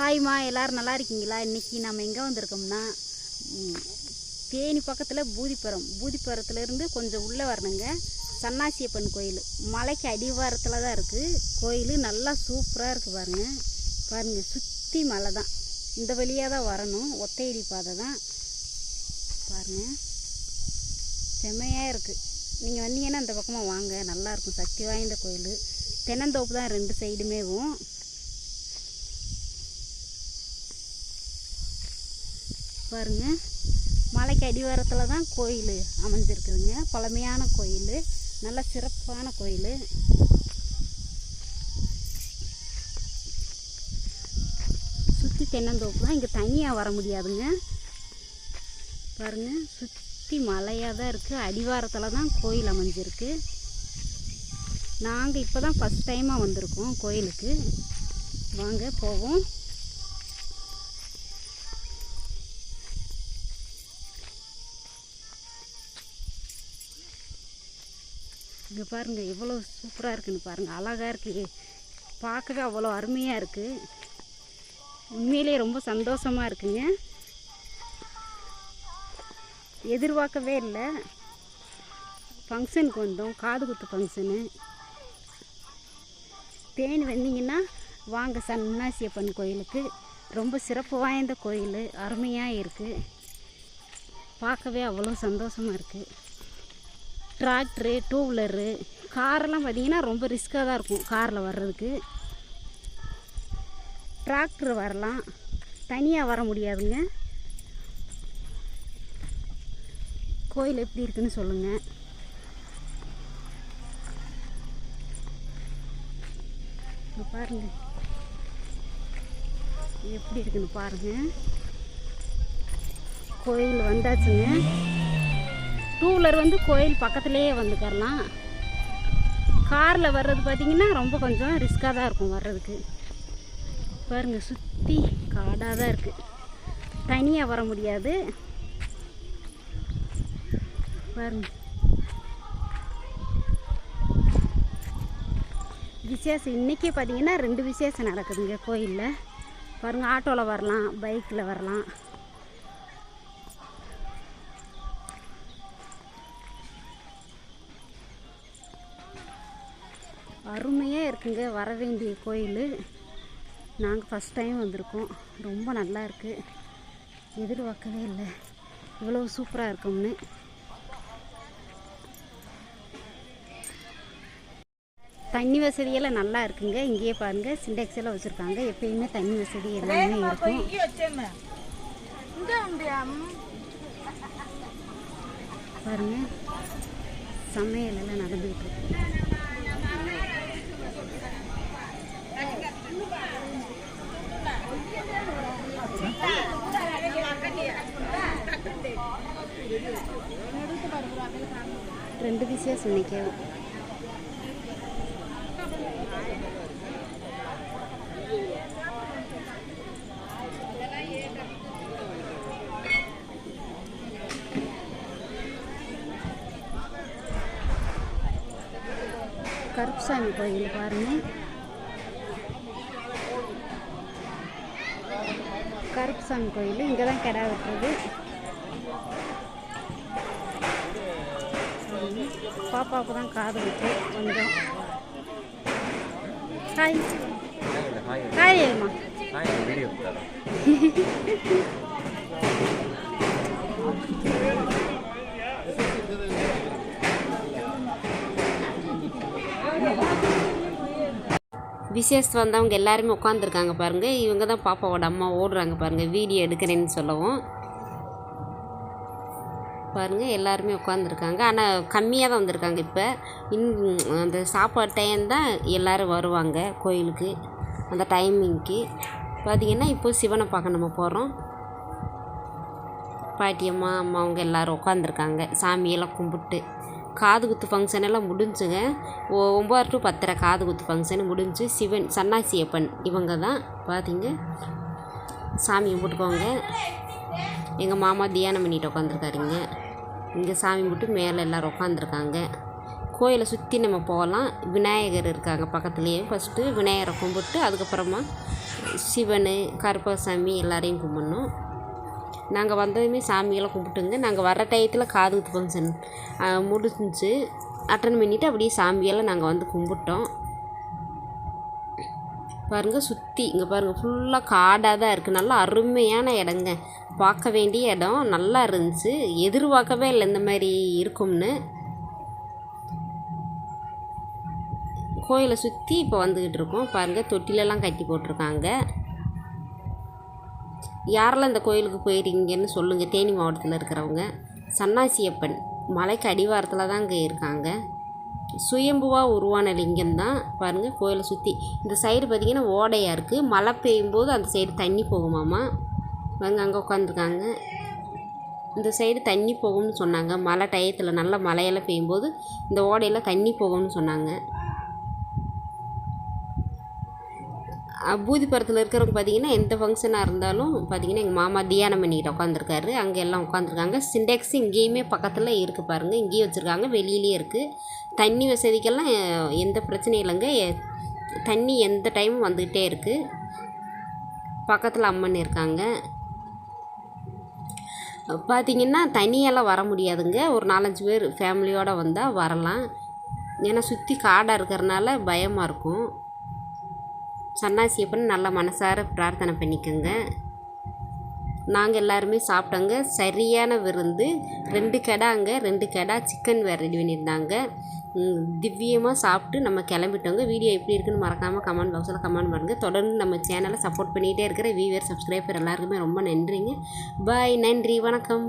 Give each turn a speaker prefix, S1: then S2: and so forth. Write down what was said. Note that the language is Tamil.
S1: ஹாய்மா எல்லோரும் நல்லா இருக்கீங்களா? இன்றைக்கி நம்ம எங்கே வந்திருக்கோம்னா தேனி பக்கத்தில் பூதிப்புறம். பூதிப்புறத்துலேருந்து கொஞ்சம் உள்ளே வரணுங்க. சன்னாசியப்பன் கோயில். மலைக்கு அடிவாரத்தில் தான் இருக்குது கோயில் நல்லா சூப்பராக இருக்குது பாருங்கள் பாருங்கள் சுற்றி மலை தான். இந்த வழியாக தான் வரணும். ஒத்தையடி பாதை தான். பாருங்கள் செம்மையாக இருக்குது நீங்கள் வந்தீங்கன்னா அந்த பக்கமாக வாங்க. நல்லாயிருக்கும் சக்தி வாய்ந்த கோயில். தென்னந்தோப்பு தான் ரெண்டு சைடுமேவும் பாருங்க. மலைக்கு அடிவாரத்தில் தான் கோயில் அமைஞ்சிருக்குதுங்க. பழமையான கோயில். நல்ல சிறப்பான கோயில். சுற்றி தென்னந்தோப்பு தான். இங்கே தனியாக வர முடியாதுங்க. பாருங்கள் சுற்றி மலையாக தான் இருக்குது அடிவாரத்தில் தான் கோயில் அமைஞ்சிருக்கு. நாங்கள் இப்போ தான் ஃபஸ்ட் டைமாக வந்திருக்கோம் கோயிலுக்கு. வாங்க போவோம். இங்கே பாருங்கள் எவ்வளோ சூப்பராக இருக்குன்னு பாருங்கள் அழகாக இருக்குது பார்க்கவே அவ்வளோ அருமையாக இருக்குது உண்மையிலேயே ரொம்ப சந்தோஷமாக இருக்குங்க. எதிர்பார்க்கவே இல்லை. ஃபங்க்ஷனுக்கு வந்தோம். காது குத்து ஃபங்க்ஷனு தேனி வந்தீங்கன்னா வாங்க சன்னாசியப்பன் கோயிலுக்கு. ரொம்ப சிறப்பு வாய்ந்த கோயில். அருமையாக இருக்குது பார்க்கவே அவ்வளோ சந்தோஷமாக இருக்குது டிராக்டரு டூ வீலரு காரெல்லாம் பார்த்தீங்கன்னா ரொம்ப ரிஸ்க்காக தான் இருக்கும் காரில் வர்றதுக்கு. டிராக்டர் வரலாம். தனியாக வர முடியாதுங்க. கோயில் எப்படி இருக்குன்னு சொல்லுங்கள் பாருங்க. எப்படி இருக்குன்னு பாருங்க. கோயில் வந்தாச்சுங்க. டூ வீலர் வந்து கோயில் பக்கத்துலேயே வந்துக்கரலாம் காரில் வர்றது பார்த்திங்கன்னா ரொம்ப கொஞ்சம் ரிஸ்க்காக தான் இருக்கும் வர்றதுக்கு. பாருங்கள் சுற்றி காடாக தான் இருக்குது தனியாக வர முடியாது. பாருங்க. விசேஷம் இன்றைக்கே பார்த்தீங்கன்னா ரெண்டு விசேஷம் நடக்குதுங்க கோயிலில். பாருங்கள் ஆட்டோவில் வரலாம் பைக்கில் வரலாம். அருமையாக இருக்குங்க. வர வேண்டிய கோயில். நாங்கள் ஃபஸ்ட் டைம் வந்திருக்கோம். ரொம்ப நல்லா இருக்குது எதிர்பார்க்கவே இல்லை. இவ்வளோ சூப்பராக இருக்கும்னு. தண்ணி வசதியெல்லாம் நல்லா இருக்குங்க. இங்கேயே பாருங்க. சிண்டெக்ஸ் எல்லாம் வச்சுருக்காங்க. எப்பயுமே தண்ணி வசதி எல்லாமே இருக்கும். பாருங்க. சமையல் எல்லாம் நடந்துகிட்டு இருக்கு. ரெண்டு விசேஷம் இன்னைக்கு கருப்புசாமி கோயில் பாருங்க. கருப்புசாமி கோயில் இங்கே தான் கிடா வெட்டுறது. பாப்பாவுக்கு தான் காது குத்து கொஞ்சம். ஹாய் ஹாய் அம்மா
S2: விசேஷ் வந்தவங்க எல்லாருமே உட்காந்துருக்காங்க பாருங்கள் இவங்க தான் பாப்பாவோட அம்மா ஓடுறாங்க பாருங்கள் வீடியோ எடுக்கிறேன்னு சொல்லவும். பாருங்கள் எல்லாருமே உட்காந்துருக்காங்க ஆனால் கம்மியாக தான் வந்திருக்காங்க இப்போ. இன் அந்த சாப்பாடு டைம் தான் எல்லோரும் வருவாங்க கோயிலுக்கு அந்த டைமிங்க்கு பார்த்தீங்கன்னா இப்போ சிவனை பார்க்க நம்ம போகிறோம் பாட்டியம்மா அம்மா அவங்க எல்லோரும் உட்காந்துருக்காங்க சாமியெல்லாம் கும்பிட்டு. காது குத்து ஃபங்க்ஷன் எல்லாம் முடிஞ்சுங்க. ஒ- ஒம்பது டு பத்தரை காது குத்து ஃபங்க்ஷன் முடிஞ்சு சிவன் சன்னாசியப்பன் இவங்க தான். பார்த்தீங்க சாமி கும்பிட்டுக்கோங்க எங்கள் மாமா தியானம் பண்ணிட்டு உட்காந்துருக்காருங்க இங்கே சாமி கும்பிட்டு மேலே எல்லோரும் உட்காந்துருக்காங்க கோயிலை சுற்றி நம்ம போகலாம் விநாயகர் இருக்காங்க பக்கத்துலேயே. ஃபஸ்ட்டு விநாயகரை கும்பிட்டு அதுக்கப்புறமா சிவன் கருப்பசாமி எல்லாரையும் கும்பிட்ணும். நாங்கள் வந்ததுமே சாமியெல்லாம் கும்பிட்டுங்க. நாங்கள் வர டயத்தில் காதுகுத்து ஃபங்க்ஷன் முடிஞ்சிச்சு. அட்டன் பண்ணிவிட்டு அப்படியே சாமியெல்லாம் நாங்கள் வந்து கும்பிட்டோம். பாருங்கள் சுற்றி இங்கே பாருங்கள் ஃபுல்லாக காடாக தான் இருக்குது நல்லா அருமையான இடங்க. பார்க்க வேண்டிய இடம். நல்லா இருந்துச்சு. எதிர்பார்க்கவே இல்லை இந்த மாதிரி இருக்கும்னு. கோயிலை சுற்றி இப்போ வந்துக்கிட்டு இருக்கோம். பாருங்கள் தொட்டிலெல்லாம் கட்டி போட்டிருக்காங்க. யாரெல்லாம் இந்த கோயிலுக்கு போயிருக்கீங்கன்னு சொல்லுங்கள் தேனி மாவட்டத்தில் இருக்கிறவங்க. சன்னாசியப்பன். மலைக்கு அடிவாரத்தில் தான் இங்கே இருக்காங்க. சுயம்புவாக உருவான லிங்கம் தான் பாருங்கள் கோயிலை சுற்றி இந்த சைடு பார்த்திங்கன்னா ஓடையாக இருக்குது மழை பெய்யும் போது அந்த சைடு தண்ணி போகுமாமா? பாருங்க அங்கே உட்காந்துருக்காங்க இந்த சைடு தண்ணி போகும்னு சொன்னாங்க. மழை டயத்தில் நல்ல மழையெல்லாம் பெய்யும்போது இந்த ஓடையில் தண்ணி போகும்னு சொன்னாங்க. பூதிபுரத்தில் இருக்கிறவங்க பார்த்தீங்கன்னா எந்த ஃபங்க்ஷனாக இருந்தாலும் பார்த்தீங்கன்னா எங்கள் மாமா தியானம் பண்ணிக்கிட்டு உட்காந்துருக்காரு அங்கே எல்லாம் உட்காந்துருக்காங்க சிண்டெக்ஸ் இங்கேயுமே பக்கத்தில் இருக்குது பாருங்கள் இங்கேயும் வச்சுருக்காங்க. வெளியிலேயே இருக்குது தண்ணி வசதிக்கெல்லாம் எந்த பிரச்சனையும் இல்லைங்க. தண்ணி எந்த டைமும் வந்துக்கிட்டே இருக்குது பக்கத்தில் அம்மன் இருக்காங்க. பார்த்தீங்கன்னா தனியெல்லாம் வர முடியாதுங்க. ஒரு நாலஞ்சு பேர் ஃபேமிலியோடு வந்தால் வரலாம். ஏன்னா சுற்றி காடாக இருக்கிறனால பயமாக இருக்கும். சன்னாசியப்பன் நல்ல மனசார பிரார்த்தனை பண்ணிக்கோங்க. நாங்கள் எல்லாருமே சாப்பிட்டோங்க. சரியான விருந்து. ரெண்டு கெடாங்க ரெண்டு கடா சிக்கன் வேறு ரெடி பண்ணியிருந்தாங்க. திவ்யமாக சாப்பிட்டு நம்ம கிளம்பிட்டோங்க. வீடியோ எப்படி இருக்குன்னு மறக்காமல் கமெண்ட் பாக்ஸில் கமெண்ட் பண்ணுங்கள் தொடர்ந்து நம்ம சேனலை சப்போர்ட் பண்ணிகிட்டே இருக்கிற வியூவர் சப்ஸ்கிரைபர் எல்லாருக்குமே ரொம்ப நன்றிங்க. பாய் நன்றி வணக்கம்.